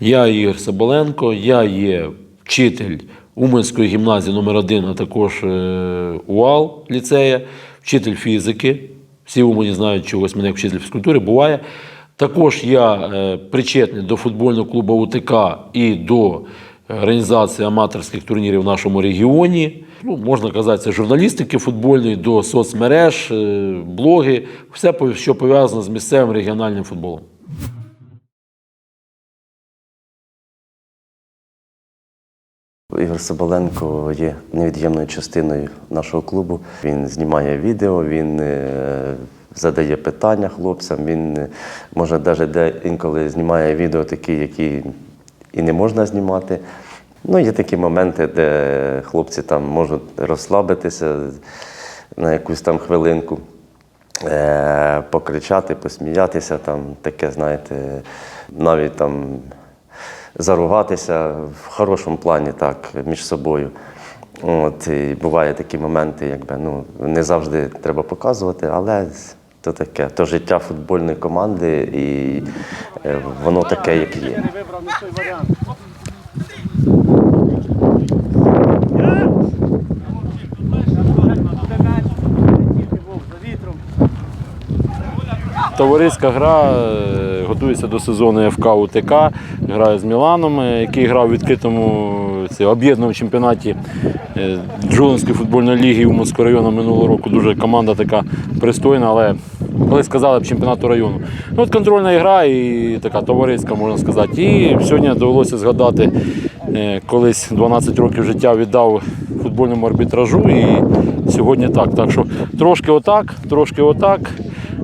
Я Ігор Соболенко, я є вчитель Уманської гімназії номер 1 а також е, УАЛ ліцея, вчитель фізики. Всі в Умані знають, що ось мене вчитель фізкультури буває. Також я е, причетний до футбольного клубу УТК і до організації аматорських турнірів в нашому регіоні. Ну, можна казати, це журналістики футбольної, до соцмереж, е, блоги, все, що пов'язано з місцевим регіональним футболом. Ігор Соболенко є невід'ємною частиною нашого клубу. Він знімає відео, він е, задає питання хлопцям. Він е, може навіть де інколи знімає відео такі, які і не можна знімати. Ну, є такі моменти, де хлопці там можуть розслабитися на якусь там хвилинку, е, покричати, посміятися, там таке, знаєте, навіть там заругатися в хорошому плані так, між собою. От, і буває такі моменти, якби, ну, не завжди треба показувати, але то таке, то життя футбольної команди, і е, воно таке, як є. Товариська гра е, готується до сезону ФК УТК, грає з Міланом, е, який грав у відкритому це, об'єднаному чемпіонаті е, Джулинської футбольної ліги Уманського району минулого року. Дуже команда така пристойна, але коли сказали б чемпіонату району. Ну, от контрольна гра і така товариська, можна сказати. І сьогодні довелося згадати, е, колись 12 років життя віддав футбольному арбітражу. І сьогодні так. Так що трошки отак, трошки отак.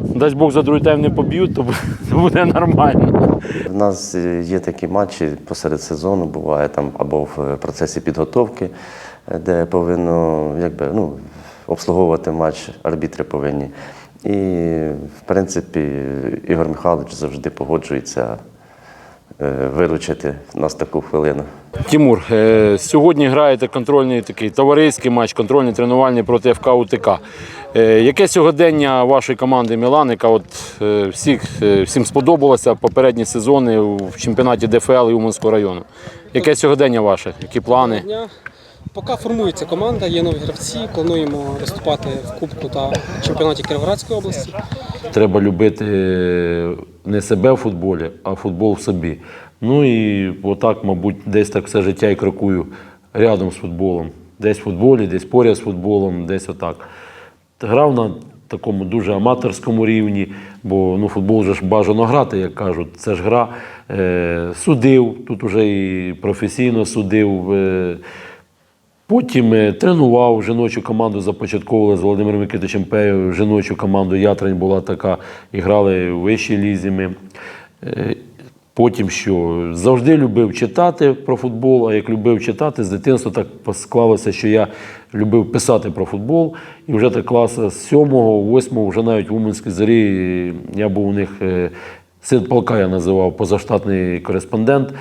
Дасть Бог за другий тайм не поб'ють, то буде нормально. У нас є такі матчі посеред сезону, буває там або в е, процесі підготовки, е, де повинно якби, ну, обслуговувати матч арбітри повинні. І, в принципі, Ігор Михайлович завжди погоджується виручити нас таку хвилину. Тимур, е, сьогодні граєте контрольний такий товариський матч, контрольний тренувальний проти ФК УТК. Е, Яке сьогодення вашої команди Мілан, яка от е, всіх, е, всім сподобалося попередні сезони в чемпіонаті ДФЛ і Уманського району? Яке сьогодення ваше? Які плани? Поки формується команда, є нові гравці. Плануємо виступати в Кубку та чемпіонаті Кіровоградської області. Треба любити не себе в футболі, а футбол в собі. Ну і отак, мабуть, десь так все життя і крокую рядом з футболом. Десь в футболі, десь поряд з футболом, десь отак. Грав на такому дуже аматорському рівні, бо ну, футбол вже ж бажано грати, як кажуть. Це ж гра. Е, судив, тут вже і професійно судив. Е, Потім е, тренував жіночу команду, започатковували з Володимиром Микитичем Пеєв. Жіночу команду Ятрань була така, і грали у вищій лізі. Ми. Е, Потім що завжди любив читати про футбол, а як любив читати, з дитинства так склалося, що я любив писати про футбол. І вже так класу з 7-го, 8-го, вже навіть в Уманській зорі я був у них е, син полка, я називав позаштатний кореспондент.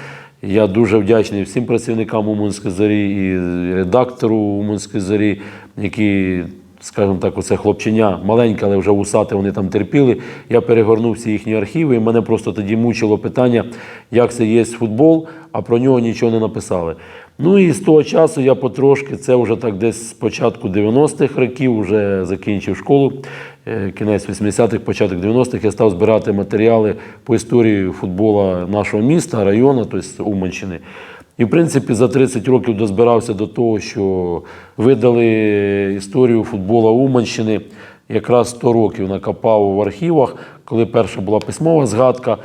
Я дуже вдячний всім працівникам Умунської зорі і редактору Умунської зорі, які, скажімо так, оце хлопчиня маленьке, але вже вусати вони там терпіли. Я перегорнув всі їхні архіви, і мене просто тоді мучило питання, як це є футбол, а про нього нічого не написали. Ну і з того часу я потрошки, це вже так десь з початку 90-х років, вже закінчив школу, е, кінець 80-х, початок 90-х, я став збирати матеріали по історії футболу нашого міста, району, тобто Уманщини. І, в принципі, за 30 років дозбирався до того, що видали історію футболу Уманщини. Якраз 100 років накопав в архівах, коли перша була письмова згадка.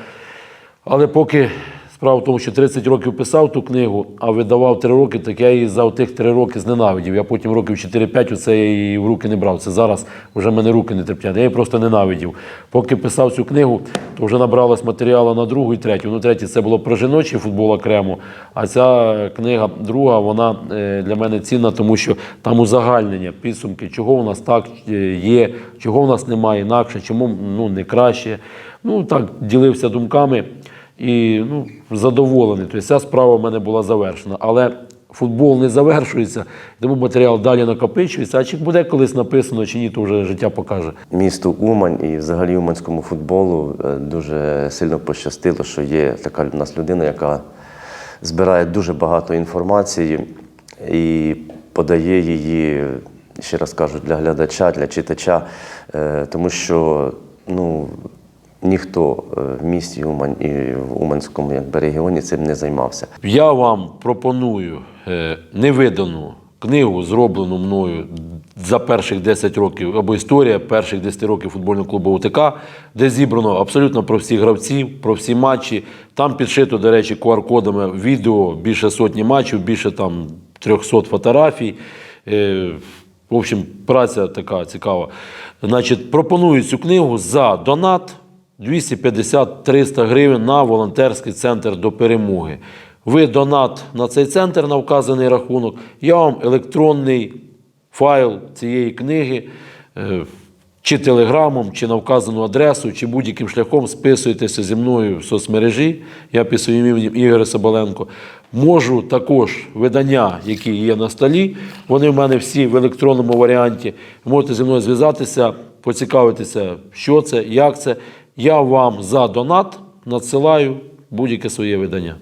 Але поки справа в тому, що 30 років писав ту книгу, а видавав 3 роки, так я її за тих 3 роки зненавидів. Я потім років 4-5 оце її в руки не брав. Це зараз вже мене руки не терплять. Я її просто ненавидів. Поки писав цю книгу, то вже набралось матеріалу на другу і третю. Ну, третє це було про жіночий футбол окремо. А ця книга друга, вона е, для мене цінна, тому що там узагальнення, підсумки, чого у нас так е, є, чого у нас немає інакше, чому ну, не краще. Ну так ділився думками і ну, задоволений. Тобто ця справа в мене була завершена. Але футбол не завершується, тому матеріал далі накопичується. А чи буде колись написано, чи ні, то вже життя покаже. Місту Умань і взагалі уманському футболу е, дуже сильно пощастило, що є така в нас людина, яка збирає дуже багато інформації і подає її, ще раз кажу, для глядача, для читача, е, тому що ну, ніхто е, в місті Умань і в Уманському якби, регіоні цим не займався. Я вам пропоную е, невидану книгу, зроблену мною за перших 10 років, або історія перших 10 років футбольного клубу ОТК, де зібрано абсолютно про всіх гравців, про всі матчі. Там підшито, до речі, QR-кодами відео, більше сотні матчів, більше там 300 фотографій. Е, В общем, праця така цікава. Значить, пропоную цю книгу за донат 250-300 гривень на волонтерський центр до перемоги. Ви донат на цей центр на вказаний рахунок. Я вам електронний файл цієї книги. е, Чи телеграмом, чи на вказану адресу, чи будь-яким шляхом списуєтеся зі мною в соцмережі. Я під своїм ім'ям Ігор Соболенко. Можу також видання, які є на столі. Вони в мене всі в електронному варіанті. Можете зі мною зв'язатися, поцікавитися, що це, як це. Я вам за донат надсилаю будь-яке своє видання.